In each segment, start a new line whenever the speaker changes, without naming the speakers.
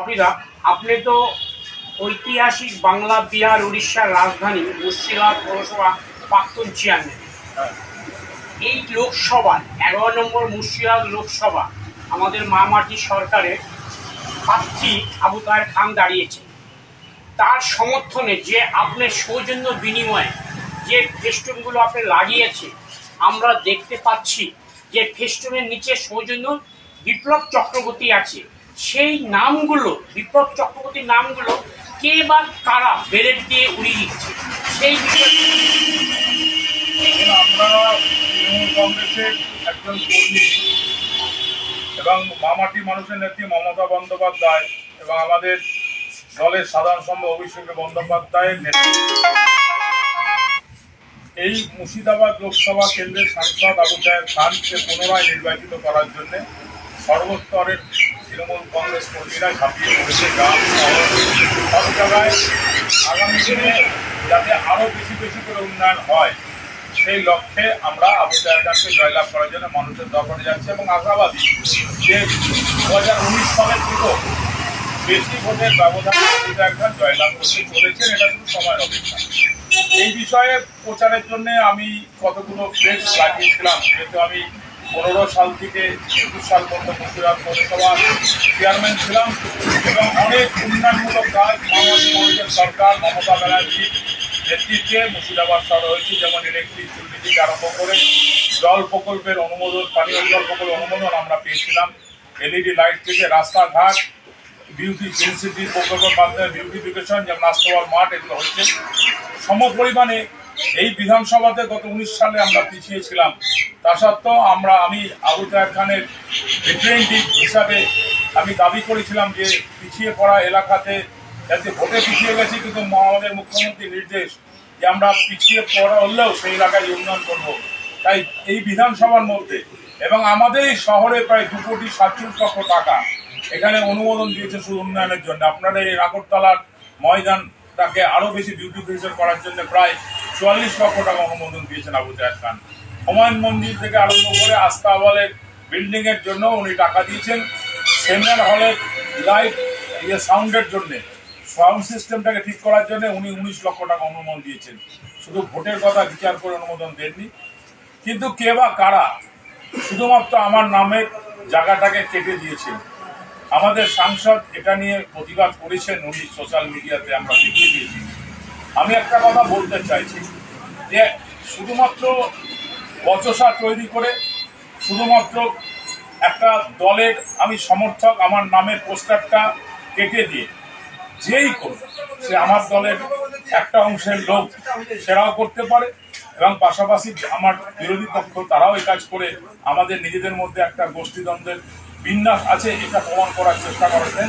মন্ত্রীরা আপনি তো ঐতিহাসিক বাংলা, বিহার, উড়িষ্যার রাজধানী, মুর্শিদাবাদ পৌরসভা, প্রাক্তন চেয়ারম্যান এই লোকসভা, এগারো নম্বর মুর্শিদাবাদ লোকসভা, আমাদের মামাটি সরকারের প্রার্থী আবু তাহের খান দাঁড়িয়েছে। তার সমর্থনে যে আপনার সৌজন্য বিনিময়ে যে ফেস্টুনগুলো আপনি লাগিয়েছে, আমরা দেখতে পাচ্ছি যে ফেস্টুনের নিচে সৌজন্য বিপ্লব চক্রবর্তী আছে। সেই নামগুলো, বিপ্লব চক্রবর্তীর নামগুলো কে বা কারা বেরেট দিয়ে উড়িয়ে দিচ্ছে? সেই
আমরা কংগ্রেসের একজন এবং মামাটি মানুষের নেত্রী মমতা বন্দ্যোপাধ্যায় এবং আমাদের দলের সাধারণ সম্পাদক অভিষেক বন্দ্যোপাধ্যায়ের এই মুর্শিদাবাদ লোকসভা কেন্দ্রের সাংসদ আবু সাহেব খানকে পুনরায় নির্বাচিত করার জন্য সর্বস্তরের তৃণমূল কংগ্রেস কর্মীরা ঝাঁপিয়ে পড়েছে গ্রাম শহর। সব জায়গায় আগামী দিনে যাতে আরও বেশি বেশি করে উন্নয়ন হয়, সেই লক্ষ্যে আমরা আবু খানকে জয়লাভ করার জন্য মানুষের দরবারে যাচ্ছে এবং আশাবাদী যে দু হাজার উনিশ সালের থেকেও বেশি ভোটের ব্যবধানে আবু খান জয়লাভ করতে চলেছেন, এটা শুধু সময়ের অপেক্ষা। এই বিষয়ে প্রচারের জন্য আমি কতগুলো ফ্লেক্স লাগিয়েছিলাম, যেহেতু আমি পনেরো সাল থেকে একুশ সাল পর্যন্ত মুর্শিদাবাদ পৌরসভা চেয়ারম্যান ছিলাম এবং অনেক উন্নয়নমূলক কাজ মানুষের সরকার মমতা ব্যানার্জি নেতৃত্বে মুর্শিদাবাদ শহর হয়েছে। যেমন ইলেকট্রিক চুল্লি আরম্ভ করে জল প্রকল্পের অনুমোদন, পানীয় জল প্রকল্পের অনুমোদন আমরা পেয়েছিলাম। এলইডি লাইট থেকে রাস্তাঘাট বিউটি ডেন্সিটি প্রকল্পের মাধ্যমে বিউটিফিকেশন যেমন রাস্তাওয়াল মাঠ এগুলো হচ্ছে সম পরিমাণে এই বিধানসভাতে গত উনিশ সালে আমরা পিছিয়ে ছিলাম। তা সত্ত্বেও আমরা, আমি আবু তাহের খানের রিপ্রেজেন্টেটিভ হিসাবে আমি দাবি করেছিলাম যে পিছিয়ে পড়া এলাকাতে যাতে ভোটে পিছিয়ে গেছি, কিন্তু আমাদের মুখ্যমন্ত্রীর নির্দেশ যে আমরা পিছিয়ে পড়া হলেও সেই এলাকায় উন্নয়ন করব। তাই এই বিধানসভার মধ্যে এবং আমাদের এই শহরে প্রায় দু কোটি সাতচল্লিশ লক্ষ টাকা এখানে অনুমোদন দিয়েছে শুধু উন্নয়নের জন্য। আপনারা এই নাগরতলার ময়দানটাকে আরও বেশি বিউটিফিকেশন করার জন্য প্রায় চুয়াল্লিশ লক্ষ টাকা অনুমোদন দিয়েছেন আবু জাহেদ খান। হুমায়ুন মন্দির থেকে আরম্ভ করে আস্থা হলের বিল্ডিং এর জন্য উনি টাকা দিয়েছেন। সেমিনার হলের লাইট ইয়ে সাউন্ডের জন্য। সাউন্ড সিস্টেমটাকে ঠিক করার জন্য উনি উনিশ লক্ষ টাকা অনুমোদন দিয়েছেন। শুধু ভোটের কথা বিচার করে অনুমোদন দেননি। কিন্তু কে বা কারা, শুধুমাত্র আমার নামের জায়গাটাকে কেটে দিয়েছেন। আমাদের সাংসদ এটা নিয়ে প্রতিবাদ করেছেন, উনি সোশ্যাল মিডিয়াতে আমরা দেখিয়ে দিয়েছি। আমি একটা কথা বলতে চাইছি যে শুধুমাত্র বচসা তৈরি করে শুধুমাত্র একটা দলের আমি সমর্থক, আমার নামের পোস্টারটা কেটে দিয়ে যেই করুক, সে আমার দলের একটা অংশের লোক সেরাও করতে পারে এবং পাশাপাশি আমার বিরোধী পক্ষ, তারাও এই কাজ করে আমাদের নিজেদের মধ্যে একটা গোষ্ঠীদ্বন্দ্বের বিন্যাস আছে, এটা প্রমাণ করার চেষ্টা করেছেন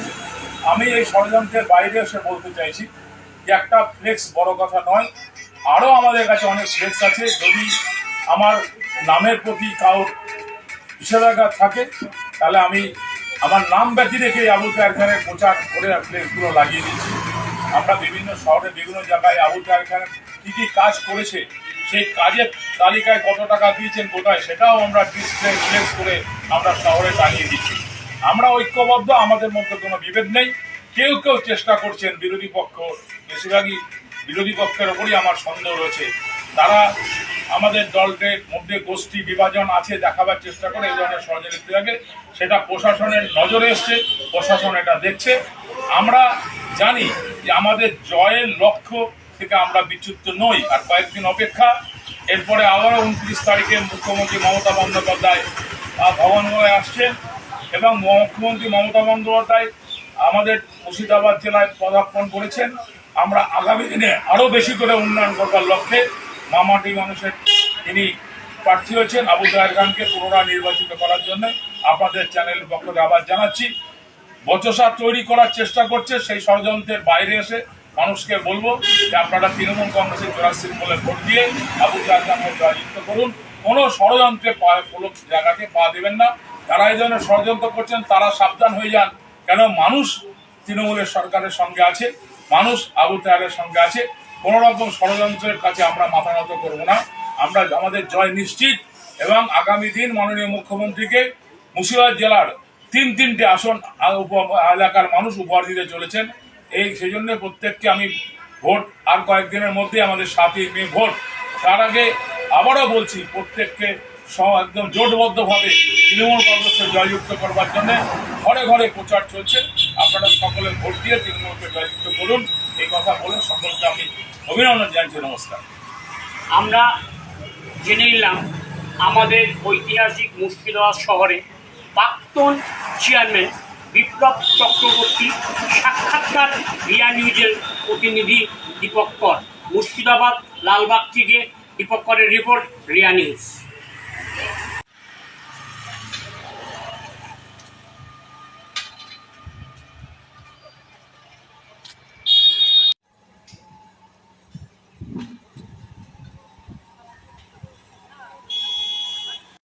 আমি এই ষড়যন্ত্রের বাইরে এসে বলতে চাইছি যে একটা ফ্লেক্স বড় কথা নয়, আরও আমাদের কাছে অনেক ফ্লেক্স আছে। যদি আমার নামের প্রতি কারোর নিষেধাজ্ঞা থাকে, তাহলে আমি আমার নাম ব্যতি রেখে আবু তাহের খানের প্রচার করে ফ্লেক্সগুলো লাগিয়ে দিচ্ছি। আমরা বিভিন্ন শহরে, বিভিন্ন জায়গায় আবু তাহের খান কী কী কাজ করেছে, সেই কাজের তালিকায় কত টাকা দিয়েছেন কোথায়, সেটাও আমরা ডিসপ্লে ফ্লেক্স করে আমরা শহরে টাঙিয়ে দিচ্ছি। আমরা ঐক্যবদ্ধ, আমাদের মধ্যে কোনো বিভেদ নেই। কেউ কেউ চেষ্টা করছেন বিরোধী পক্ষ, বেশিরভাগই বিরোধী পক্ষের ওপরই আমার সন্দেহ রয়েছে। তারা আমাদের দলটির মধ্যে গোষ্ঠী বিভাজন আছে, দেখাবার চেষ্টা করে এই ধরনের ষড়যন্ত্র থাকে সেটা প্রশাসনের নজরে এসছে, প্রশাসন এটা দেখছে। আমরা জানি যে আমাদের জয়ের লক্ষ্য থেকে আমরা বিচ্যুত নই, আর কয়েকদিন অপেক্ষা। এরপরে আবারও উনত্রিশ তারিখে মুখ্যমন্ত্রী মমতা বন্দ্যোপাধ্যায় ভবনগড়ে আসছেন এবং মুখ্যমন্ত্রী মমতা বন্দ্যোপাধ্যায় আমাদের মুর্শিদাবাদ জেলায় পদার্পণ করেছেন। আমরা আগামী দিনে আরও বেশি করে উন্নয়ন করবার লক্ষ্যে মামাটি মানুষের তিনি প্রার্থী হয়েছেন। আবু জাহের খানকে পুনরায় নির্বাচিত করার জন্য আপনাদের চ্যানেলের পক্ষ থেকে আবার জানাচ্ছি, বচসা তৈরি করার চেষ্টা করছে, সেই ষড়যন্ত্রের বাইরে এসে মানুষকে বলব যে আপনারা তৃণমূল কংগ্রেসের চৌরাশি বলে ভোট দিয়ে আবু জাহের খানকে জয়যুক্ত করুন। কোনো ষড়যন্ত্রে কোনো জায়গাকে, পা দেবেন না। যারা এই ধরনের ষড়যন্ত্র করছেন, তারা সাবধান হয়ে যান। কেন? মানুষ তৃণমূলের সরকারের সঙ্গে আছে, মানুষ আবু তাহের সঙ্গে আছে। কোনো রকম ষড়যন্ত্রের কাছে আমরা মাথা নত করব না। আমরা আমাদের জয় নিশ্চিত এবং আগামী দিন মাননীয় মুখ্যমন্ত্রীকে মুর্শিদাবাদ জেলার তিন তিনটে আসন এলাকার মানুষ উপহার দিতে চলেছেন। এই সেই জন্য প্রত্যেককে আমি ভোট, আর কয়েকদিনের মধ্যে আমাদের সাতই মে ভোট। তার আগে আবারও বলছি, প্রত্যেককে একদম জোটবদ্ধভাবে তৃণমূল কংগ্রেসকে জয়যুক্ত করবার জন্য ঘরে ঘরে প্রচার চলছে। আপনারা সকলে ভোট দিয়ে তৃণমূলকে জয়যুক্ত করুন। এই কথা বলে সকলকে আমি অভিনন্দন জানাচ্ছি, নমস্কার।
আমরা জেনে নিলাম, আমাদের ঐতিহাসিক মুর্শিদাবাদ শহরে প্রাক্তন চেয়ারম্যান বিপ্লব চক্রবর্তী, সাক্ষাৎকার রিয়া নিউজের প্রতিনিধি দীপক কর। মুর্শিদাবাদ, লালবাগ থেকে দীপক করের রিপোর্ট, রিয়া নিউজ।